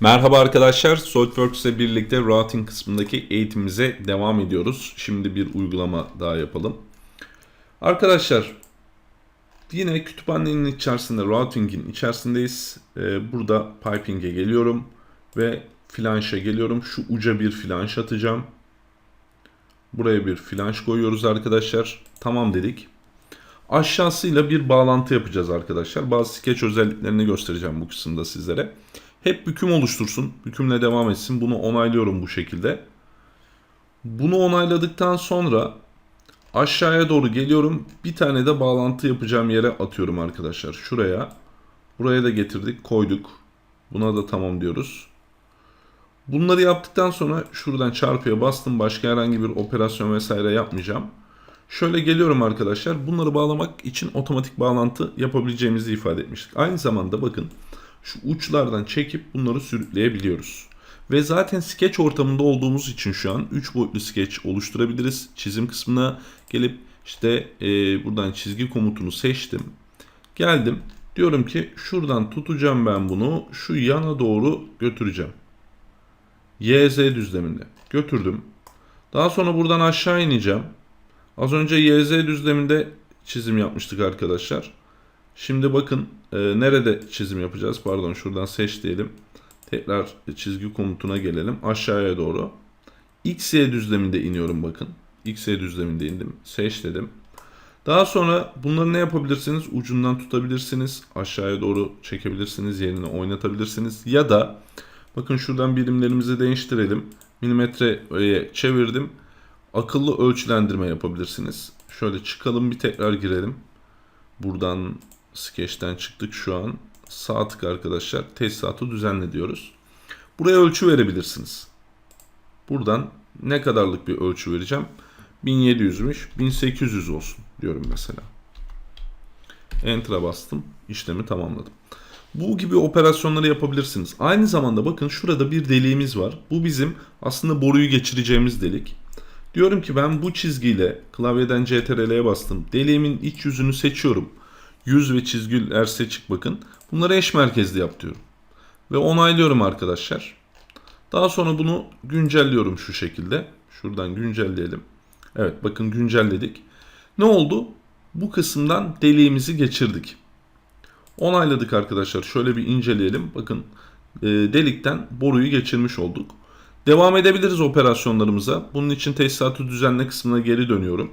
Merhaba arkadaşlar, SolidWorks ile birlikte routing kısmındaki eğitimimize devam ediyoruz. Şimdi bir uygulama daha yapalım. Arkadaşlar, yine kütüphanenin içerisinde, routing'in içerisindeyiz. Ee, burada piping'e geliyorum ve flanşa geliyorum. Şu uca bir flanş atacağım. Buraya bir flanş koyuyoruz arkadaşlar. Tamam dedik. Aşağısıyla bir bağlantı yapacağız arkadaşlar. Bazı sketch özelliklerini göstereceğim bu kısımda sizlere. Hep büküm oluştursun. Bükümle devam etsin. Bunu onaylıyorum bu şekilde. Bunu onayladıktan sonra aşağıya doğru geliyorum. Bir tane de bağlantı yapacağım yere atıyorum arkadaşlar. Şuraya. Buraya da getirdik, koyduk. Buna da tamam diyoruz. Bunları yaptıktan sonra şuradan çarpıya bastım. Başka herhangi bir operasyon vesaire yapmayacağım. Şöyle geliyorum arkadaşlar. Bunları bağlamak için otomatik bağlantı yapabileceğimizi ifade etmiştik. Aynı zamanda bakın şu uçlardan çekip bunları sürükleyebiliyoruz. Ve zaten sketch ortamında olduğumuz için şu an 3 boyutlu sketch oluşturabiliriz. Çizim kısmına gelip işte e, buradan çizgi komutunu seçtim. Geldim. Diyorum ki şuradan tutacağım ben bunu. Şu yana doğru götüreceğim. YZ düzleminde. Götürdüm. Daha sonra buradan aşağı ineceğim. Az önce YZ düzleminde çizim yapmıştık arkadaşlar. Şimdi bakın e, nerede çizim yapacağız? Pardon şuradan seç diyelim. Tekrar çizgi komutuna gelelim. Aşağıya doğru. XY düzleminde iniyorum bakın. XY düzleminde indim. Seç dedim. Daha sonra bunları ne yapabilirsiniz? Ucundan tutabilirsiniz. Aşağıya doğru çekebilirsiniz. Yerine oynatabilirsiniz. Ya da bakın şuradan birimlerimizi değiştirelim. Milimetreye çevirdim. Akıllı ölçülendirme yapabilirsiniz. Şöyle çıkalım bir tekrar girelim. Buradan Sketch'ten çıktık şu an. Sağ tık arkadaşlar. Tesisatı düzenle diyoruz. Buraya ölçü verebilirsiniz. Buradan ne kadarlık bir ölçü vereceğim? 1700'müş. 1800 olsun diyorum mesela. Enter'a bastım. İşlemi tamamladım. Bu gibi operasyonları yapabilirsiniz. Aynı zamanda bakın şurada bir deliğimiz var. Bu bizim aslında boruyu geçireceğimiz delik. Diyorum ki ben bu çizgiyle klavyeden CTRL'ye bastım. Deliğimin iç yüzünü seçiyorum. Yüz ve çizgiler seçik bakın. Bunları eş merkezli yap diyorum. Ve onaylıyorum arkadaşlar. Daha sonra bunu güncelliyorum şu şekilde. Şuradan güncelleyelim. Evet bakın güncelledik. Ne oldu? Bu kısımdan deliğimizi geçirdik. Onayladık arkadaşlar. Şöyle bir inceleyelim. Bakın e, delikten boruyu geçirmiş olduk. Devam edebiliriz operasyonlarımıza. Bunun için tesisatı düzenle kısmına geri dönüyorum.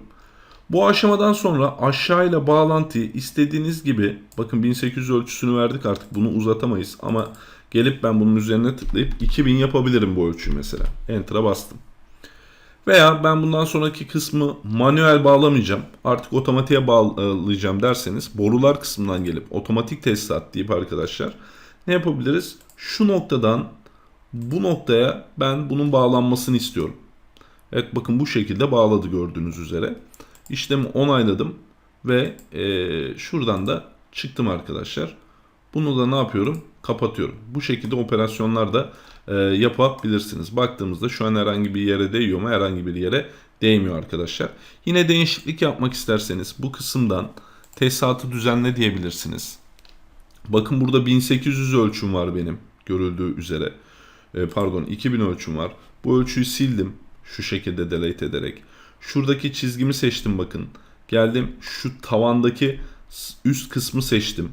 Bu aşamadan sonra aşağıyla bağlantıyı istediğiniz gibi bakın 1800 ölçüsünü verdik artık bunu uzatamayız ama gelip ben bunun üzerine tıklayıp 2000 yapabilirim bu ölçüyü mesela. Enter'a bastım. Veya ben bundan sonraki kısmı manuel bağlamayacağım. Artık otomatiğe bağlayacağım derseniz borular kısmından gelip otomatik tesisat deyip arkadaşlar ne yapabiliriz? Şu noktadan bu noktaya ben bunun bağlanmasını istiyorum. Evet bakın bu şekilde bağladı gördüğünüz üzere. İşlemi onayladım ve e, şuradan da çıktım arkadaşlar. Bunu da ne yapıyorum? Kapatıyorum. Bu şekilde operasyonlar da e, yapabilirsiniz. Baktığımızda şu an herhangi bir yere değiyor mu? Herhangi bir yere değmiyor arkadaşlar. Yine değişiklik yapmak isterseniz bu kısımdan tesisatı düzenle diyebilirsiniz. Bakın burada 1800 ölçüm var benim görüldüğü üzere. E, pardon 2000 ölçüm var. Bu ölçüyü sildim şu şekilde delete ederek. Şuradaki çizgimi seçtim bakın. Geldim şu tavandaki üst kısmı seçtim.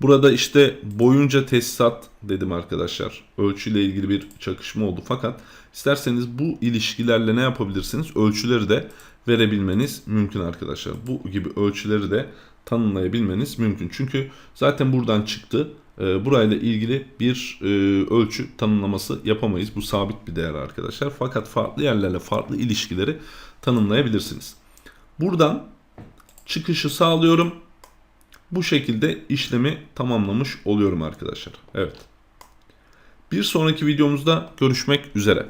Burada işte boyunca tesisat dedim arkadaşlar. Ölçüyle ilgili bir çakışma oldu. Fakat isterseniz bu ilişkilerle ne yapabilirsiniz? Ölçüleri de verebilmeniz mümkün arkadaşlar. Bu gibi ölçüleri de tanımlayabilmeniz mümkün. Çünkü zaten buradan çıktı. E, burayla ilgili bir e, ölçü tanımlaması yapamayız. Bu sabit bir değer arkadaşlar. Fakat farklı yerlerle farklı ilişkileri tanımlayabilirsiniz. Buradan çıkışı sağlıyorum. Bu şekilde işlemi tamamlamış oluyorum arkadaşlar. Evet. Bir sonraki videomuzda görüşmek üzere.